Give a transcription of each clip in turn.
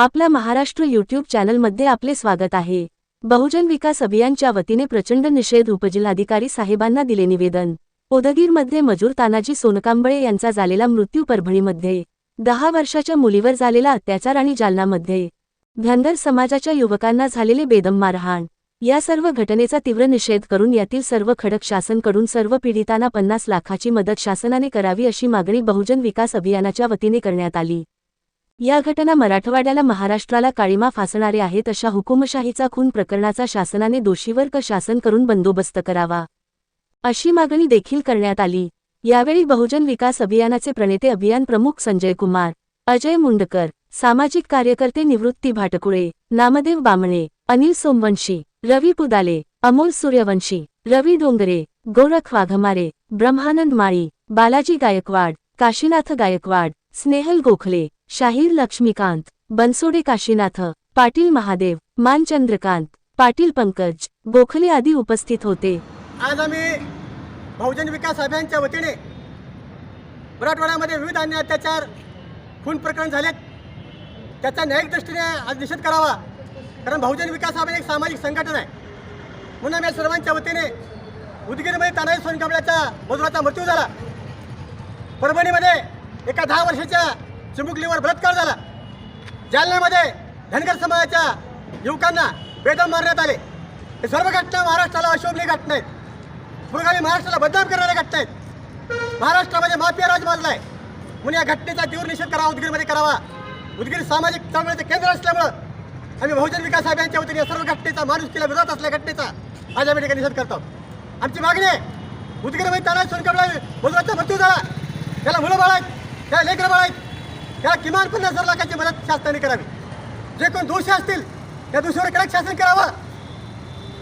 आपल्या महाराष्ट्र यूट्यूब चॅनलमध्ये आपले स्वागत आहे. बहुजन विकास अभियानच्या वतीने प्रचंड निषेध उपजिल्हाधिकारी साहेबांना दिले निवेदन. ओदगीरमध्ये मजूर तानाजी सोनकांबळे यांचा झालेला मृत्यू परभणीमध्ये. दहा वर्षाच्या मुलीवर झालेला अत्याचार आणि जालनामध्ये. धनगर समाजाच्या युवकांना झालेले बेदम मारहाण. या सर्व घटनेचा तीव्र निषेध करून यातील सर्व खडक शासनकडून सर्व पीडितांना पन्नास लाखाची मदत शासनाने करावी अशी मागणी बहुजन विकास अभियानाच्या वतीने करण्यात आली. या घटना मराठवाड्याला महाराष्ट्राला काळीमा फासणारे आहेत अशा हुकुमशाहीचा खून प्रकरणाचा शासनाने दोषीवर क शासन करून बंदोबस्त करावा. अशी मागणी देखील करण्यात आली. यावेळी बहुजन विकास अभियानाचे प्रणेते अभियान प्रमुख संजय कुमार अजय मुंडकर सामाजिक कार्यकर्ते निवृत्ती भाटकुळे नामदेव बामणे अनिल सोमवंशी रवी पुदाले अमोल सूर्यवंशी रवी डोंगरे गोरख वाघमारे ब्रह्मानंद माळी बालाजी गायकवाड काशीनाथ गायकवाड स्नेहल गोखले शाहीर लक्ष्मीकांत बनसोडे काशीनाथ पाटील महादेव मानचंद्रकांत पाटील पंकज गोखले आदी उपस्थित होते. आज आम्ही बहुजन विकास अभियानच्या वतीने मराठवाड्यामध्ये विविध अन्य अत्याचार खून प्रकरण झालेत. त्याचा न्यायिक दृष्टीने आज निषेध करावा कारण बहुजन विकास अभियान एक सामाजिक संघटन आहे. म्हणून आम्ही सर्वांच्या वतीने उदगीरमध्ये तानाजी सोनकांबळ्याचा मजुराचा मृत्यू झाला. परभणीमध्ये एका दहा वर्षाच्या चिमुकलीवर बलात्कार झाला. जालन्यामध्ये धनगर समाजाच्या युवकांना बेदम मारण्यात आले. हे सर्व घटना महाराष्ट्राला अशोभनीय घटना आहेत. पुरोगामी महाराष्ट्राला बदनाम करणाऱ्या घटना आहेत. महाराष्ट्रामध्ये माफिया राज आहे म्हणून या घटनेचा तीव्र निषेध करावा उदगीरमध्ये करावा. उदगीर सामाजिक चळवळीचं केंद्र असल्यामुळं आम्ही बहुजन विकास अभियानच्या वतीने या सर्व घटनेचा माणुसकीला विरोध असल्या घटनेचा आज आम्ही ठिकाणी निषेध करतो आमची मागणी आहे उदगीरमध्ये तानाजी सोनकबळा मजुराचा मृत्यू झाला. त्या आहेत आहेत त्या किमान पन्नास हजार लाखाची मदत शासनाने करावी. जे कोण दोषी असतील त्या दोषीवर कडक शासन करावं.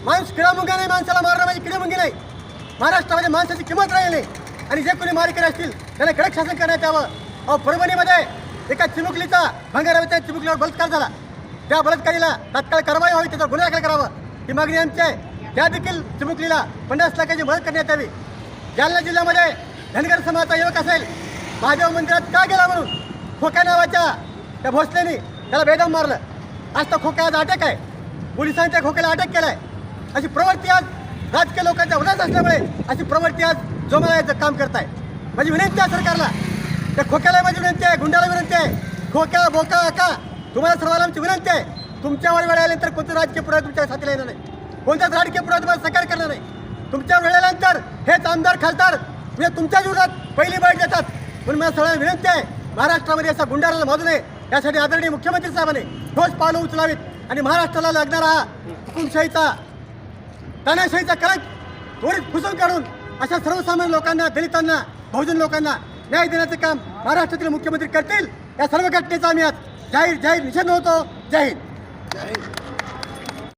माणूस किडामुंगा नाही माणसाला मारणं म्हणजे किडेमुंगी नाही. महाराष्ट्रामध्ये माणसाची किंमत राहिली नाही. आणि जे कोणी मारेकरी असतील त्यांना कडक शासन करण्यात यावं. अहो परभणीमध्ये एका चिमुकलीचा भंगाराच्या चिमुकलीवर बलात्कार झाला. त्या बलात्कारीला तात्काळ कारवाई व्हावी त्याचा गुन्हा दाखल करावा. ही मागणी आमची आहे. त्या देखील चिमुकलीला पन्नास लाखाची मदत करण्यात यावी. जालना जिल्ह्यामध्ये धनगर समाजाचा युवक असेल महादेव मंदिरात का गेला म्हणून? खोक्या नावाच्या त्या भोसलेनी त्याला बेदम मारलं. आज तर खोक्याचा अटक आहे. पोलिसांनी त्या खोक्याला अटक केलाय. अशी प्रवृत्ती आज राजकीय लोकांच्या उदास असल्यामुळे अशी प्रवृत्ती आज जोमायचं काम करताय. माझी विनंती आहे सरकारला. त्या खोक्याला माझी विनंती आहे गुंडाला विनंती आहे. खोक्या बोका आका तुम्हाला सर्वांना आमची विनंती आहे. तुमच्यावर वेळ आल्यानंतर कोणतं राजकीय पुढे तुमच्या साथीला येणार नाही. कोणत्याच राजकीय पुढे तुम्हाला साकार करणार नाही. तुमच्या वेळेनंतर हेच आमदार खासदार म्हणजे तुमच्या विरोधात पहिली बैठ देतात. म्हणून मला सगळ्यांना विनंती आहे महाराष्ट्रामध्ये असा गुंडाराला माजू नये यासाठी आदरणीय मुख्यमंत्री साहेबांनी ठोस पावलं उचलावीत आणि महाराष्ट्राला लागणारा हा हुकुमशाहीचा तानाशाहीचा कलंक त्वरित फुसून काढून अशा सर्वसामान्य लोकांना दलितांना बहुजन लोकांना न्याय देण्याचं काम महाराष्ट्रातील मुख्यमंत्री करतील. या सर्व घटनेचा आम्ही आज जाहीर जाहीर निषेध होतो जय हिंद.